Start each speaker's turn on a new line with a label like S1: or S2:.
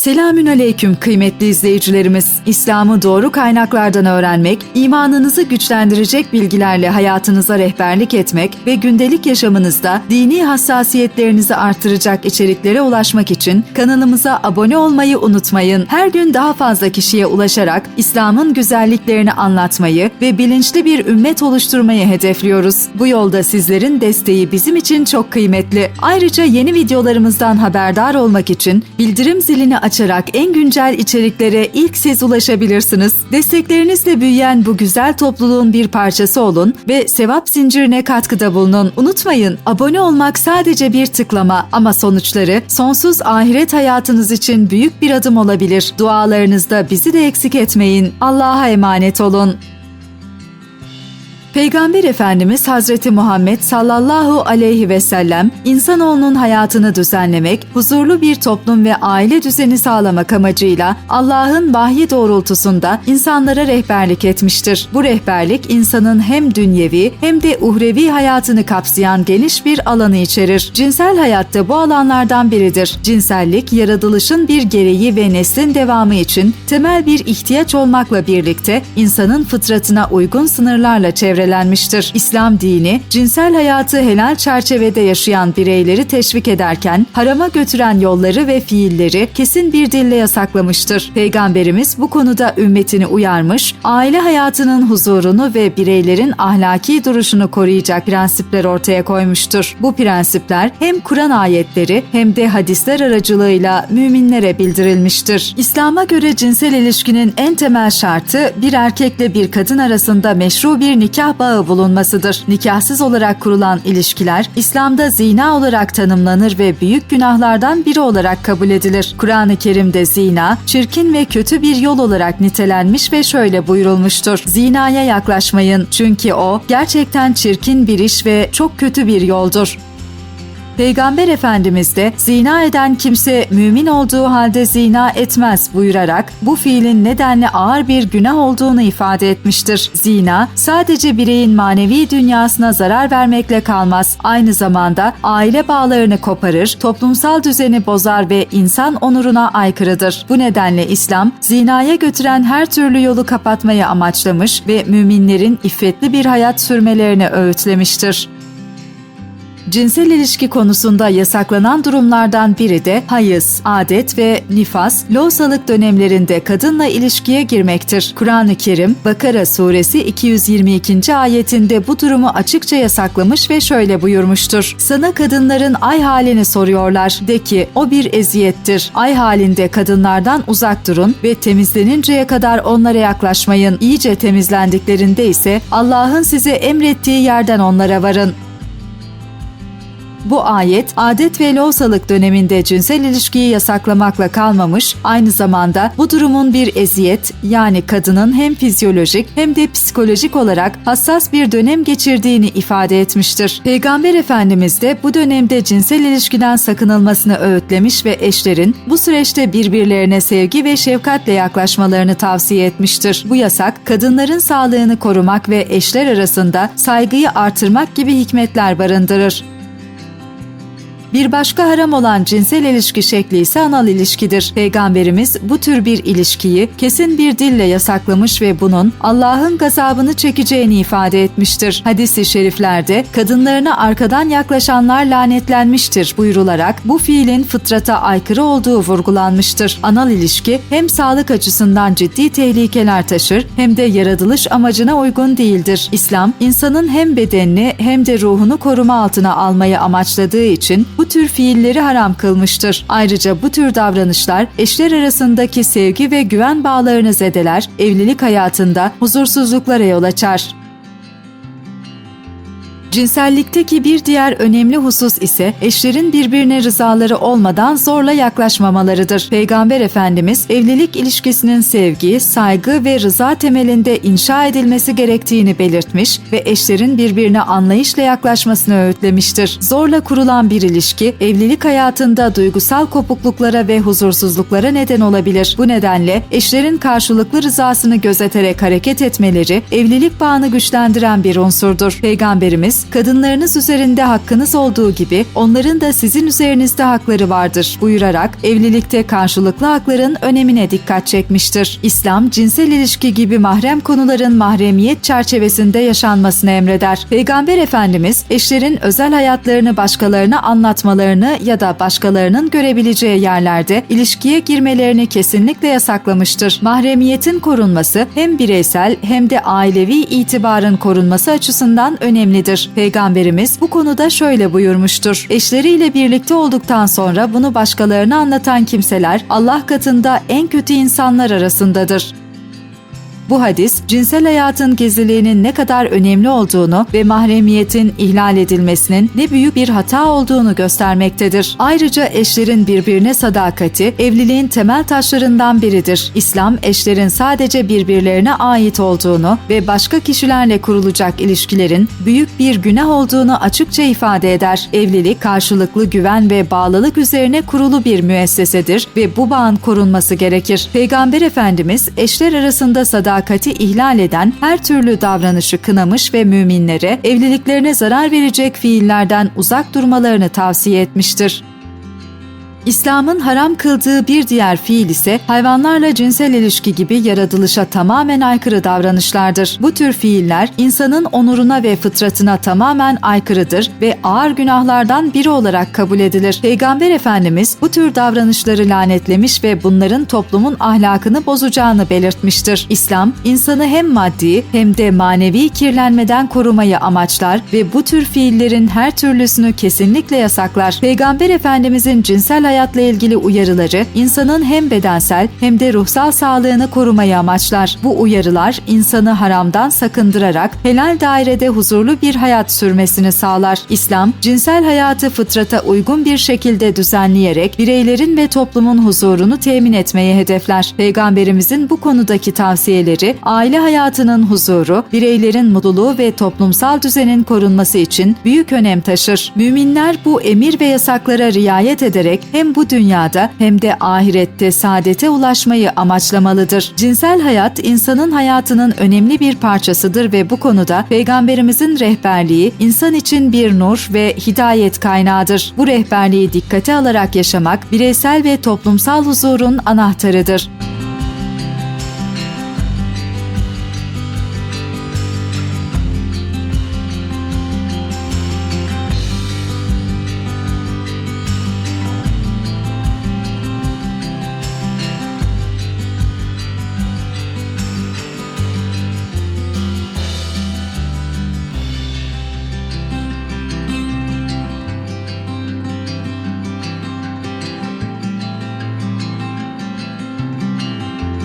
S1: Selamün aleyküm kıymetli izleyicilerimiz. İslam'ı doğru kaynaklardan öğrenmek, imanınızı güçlendirecek bilgilerle hayatınıza rehberlik etmek ve gündelik yaşamınızda dini hassasiyetlerinizi artıracak içeriklere ulaşmak için kanalımıza abone olmayı unutmayın. Her gün daha fazla kişiye ulaşarak İslam'ın güzelliklerini anlatmayı ve bilinçli bir ümmet oluşturmayı hedefliyoruz. Bu yolda sizlerin desteği bizim için çok kıymetli. Ayrıca yeni videolarımızdan haberdar olmak için bildirim zilini açarak en güncel içeriklere ilk siz ulaşabilirsiniz. Desteklerinizle büyüyen bu güzel topluluğun bir parçası olun ve sevap zincirine katkıda bulunun. Unutmayın, abone olmak sadece bir tıklama ama sonuçları sonsuz ahiret hayatınız için büyük bir adım olabilir. Dualarınızda bizi de eksik etmeyin. Allah'a emanet olun. Peygamber Efendimiz Hazreti Muhammed sallallahu aleyhi ve sellem insanoğlunun hayatını düzenlemek, huzurlu bir toplum ve aile düzeni sağlamak amacıyla Allah'ın vahyi doğrultusunda insanlara rehberlik etmiştir. Bu rehberlik insanın hem dünyevi hem de uhrevi hayatını kapsayan geniş bir alanı içerir. Cinsel hayatta bu alanlardan biridir. Cinsellik yaratılışın bir gereği ve neslin devamı için temel bir ihtiyaç olmakla birlikte insanın fıtratına uygun sınırlarla çevrelenmiştir İslam dini, cinsel hayatı helal çerçevede yaşayan bireyleri teşvik ederken, harama götüren yolları ve fiilleri kesin bir dille yasaklamıştır. Peygamberimiz bu konuda ümmetini uyarmış, aile hayatının huzurunu ve bireylerin ahlaki duruşunu koruyacak prensipler ortaya koymuştur. Bu prensipler hem Kur'an ayetleri hem de hadisler aracılığıyla müminlere bildirilmiştir. İslam'a göre cinsel ilişkinin en temel şartı bir erkekle bir kadın arasında meşru bir nikah bağı bulunmasıdır. Nikahsız olarak kurulan ilişkiler İslam'da zina olarak tanımlanır ve büyük günahlardan biri olarak kabul edilir. Kur'an-ı Kerim'de zina, çirkin ve kötü bir yol olarak nitelenmiş ve şöyle buyurulmuştur. Zinaya yaklaşmayın çünkü o gerçekten çirkin bir iş ve çok kötü bir yoldur. Peygamber Efendimiz de zina eden kimse mümin olduğu halde zina etmez buyurarak bu fiilin nedenle ağır bir günah olduğunu ifade etmiştir. Zina sadece bireyin manevi dünyasına zarar vermekle kalmaz. Aynı zamanda aile bağlarını koparır, toplumsal düzeni bozar ve insan onuruna aykırıdır. Bu nedenle İslam zinaya götüren her türlü yolu kapatmayı amaçlamış ve müminlerin iffetli bir hayat sürmelerini öğütlemiştir. Cinsel ilişki konusunda yasaklanan durumlardan biri de hayız, adet ve nifas, loğusalık dönemlerinde kadınla ilişkiye girmektir. Kur'an-ı Kerim, Bakara suresi 222. ayetinde bu durumu açıkça yasaklamış ve şöyle buyurmuştur. Sana kadınların ay halini soruyorlar. De ki, o bir eziyettir. Ay halinde kadınlardan uzak durun ve temizleninceye kadar onlara yaklaşmayın. İyice temizlendiklerinde ise Allah'ın size emrettiği yerden onlara varın. Bu ayet adet ve loğusalık döneminde cinsel ilişkiyi yasaklamakla kalmamış, aynı zamanda bu durumun bir eziyet yani kadının hem fizyolojik hem de psikolojik olarak hassas bir dönem geçirdiğini ifade etmiştir. Peygamber Efendimiz de bu dönemde cinsel ilişkiden sakınılmasını öğütlemiş ve eşlerin bu süreçte birbirlerine sevgi ve şefkatle yaklaşmalarını tavsiye etmiştir. Bu yasak kadınların sağlığını korumak ve eşler arasında saygıyı artırmak gibi hikmetler barındırır. Bir başka haram olan cinsel ilişki şekli ise anal ilişkidir. Peygamberimiz bu tür bir ilişkiyi kesin bir dille yasaklamış ve bunun Allah'ın gazabını çekeceğini ifade etmiştir. Hadis-i şeriflerde kadınlarına arkadan yaklaşanlar lanetlenmiştir buyrularak bu fiilin fıtrata aykırı olduğu vurgulanmıştır. Anal ilişki hem sağlık açısından ciddi tehlikeler taşır hem de yaratılış amacına uygun değildir. İslam, insanın hem bedenini hem de ruhunu koruma altına almayı amaçladığı için bu tür fiilleri haram kılmıştır. Ayrıca bu tür davranışlar eşler arasındaki sevgi ve güven bağlarını zedeler, evlilik hayatında huzursuzluklara yol açar. Cinsellikteki bir diğer önemli husus ise eşlerin birbirine rızaları olmadan zorla yaklaşmamalarıdır. Peygamber Efendimiz evlilik ilişkisinin sevgi, saygı ve rıza temelinde inşa edilmesi gerektiğini belirtmiş ve eşlerin birbirine anlayışla yaklaşmasını öğütlemiştir. Zorla kurulan bir ilişki evlilik hayatında duygusal kopukluklara ve huzursuzluklara neden olabilir. Bu nedenle eşlerin karşılıklı rızasını gözeterek hareket etmeleri evlilik bağını güçlendiren bir unsurdur. Peygamberimiz Kadınlarınız üzerinde hakkınız olduğu gibi onların da sizin üzerinizde hakları vardır buyurarak evlilikte karşılıklı hakların önemine dikkat çekmiştir. İslam, cinsel ilişki gibi mahrem konuların mahremiyet çerçevesinde yaşanmasını emreder. Peygamber Efendimiz, eşlerin özel hayatlarını başkalarına anlatmalarını ya da başkalarının görebileceği yerlerde ilişkiye girmelerini kesinlikle yasaklamıştır. Mahremiyetin korunması hem bireysel hem de ailevi itibarın korunması açısından önemlidir. Peygamberimiz bu konuda şöyle buyurmuştur. Eşleriyle birlikte olduktan sonra bunu başkalarına anlatan kimseler Allah katında en kötü insanlar arasındadır. Bu hadis, cinsel hayatın gizliliğinin ne kadar önemli olduğunu ve mahremiyetin ihlal edilmesinin ne büyük bir hata olduğunu göstermektedir. Ayrıca eşlerin birbirine sadakati, evliliğin temel taşlarından biridir. İslam, eşlerin sadece birbirlerine ait olduğunu ve başka kişilerle kurulacak ilişkilerin büyük bir günah olduğunu açıkça ifade eder. Evlilik, karşılıklı güven ve bağlılık üzerine kurulu bir müessesedir ve bu bağın korunması gerekir. Peygamber Efendimiz, eşler arasında sadakati ihlal eden her türlü davranışı kınamış ve müminlere evliliklerine zarar verecek fiillerden uzak durmalarını tavsiye etmiştir. İslam'ın haram kıldığı bir diğer fiil ise hayvanlarla cinsel ilişki gibi yaratılışa tamamen aykırı davranışlardır. Bu tür fiiller insanın onuruna ve fıtratına tamamen aykırıdır ve ağır günahlardan biri olarak kabul edilir. Peygamber Efendimiz bu tür davranışları lanetlemiş ve bunların toplumun ahlakını bozacağını belirtmiştir. İslam, insanı hem maddi hem de manevi kirlenmeden korumayı amaçlar ve bu tür fiillerin her türlüsünü kesinlikle yasaklar. Peygamber Efendimizin cinsel hayatla ilgili uyarıları insanın hem bedensel hem de ruhsal sağlığını korumayı amaçlar. Bu uyarılar insanı haramdan sakındırarak helal dairede huzurlu bir hayat sürmesini sağlar. İslam, cinsel hayatı fıtrata uygun bir şekilde düzenleyerek bireylerin ve toplumun huzurunu temin etmeyi hedefler. Peygamberimizin bu konudaki tavsiyeleri aile hayatının huzuru, bireylerin mutluluğu ve toplumsal düzenin korunması için büyük önem taşır. Müminler bu emir ve yasaklara riayet ederek hem bu dünyada hem de ahirette saadete ulaşmayı amaçlamalıdır. Cinsel hayat insanın hayatının önemli bir parçasıdır ve bu konuda Peygamberimizin rehberliği insan için bir nur ve hidayet kaynağıdır. Bu rehberliği dikkate alarak yaşamak bireysel ve toplumsal huzurun anahtarıdır.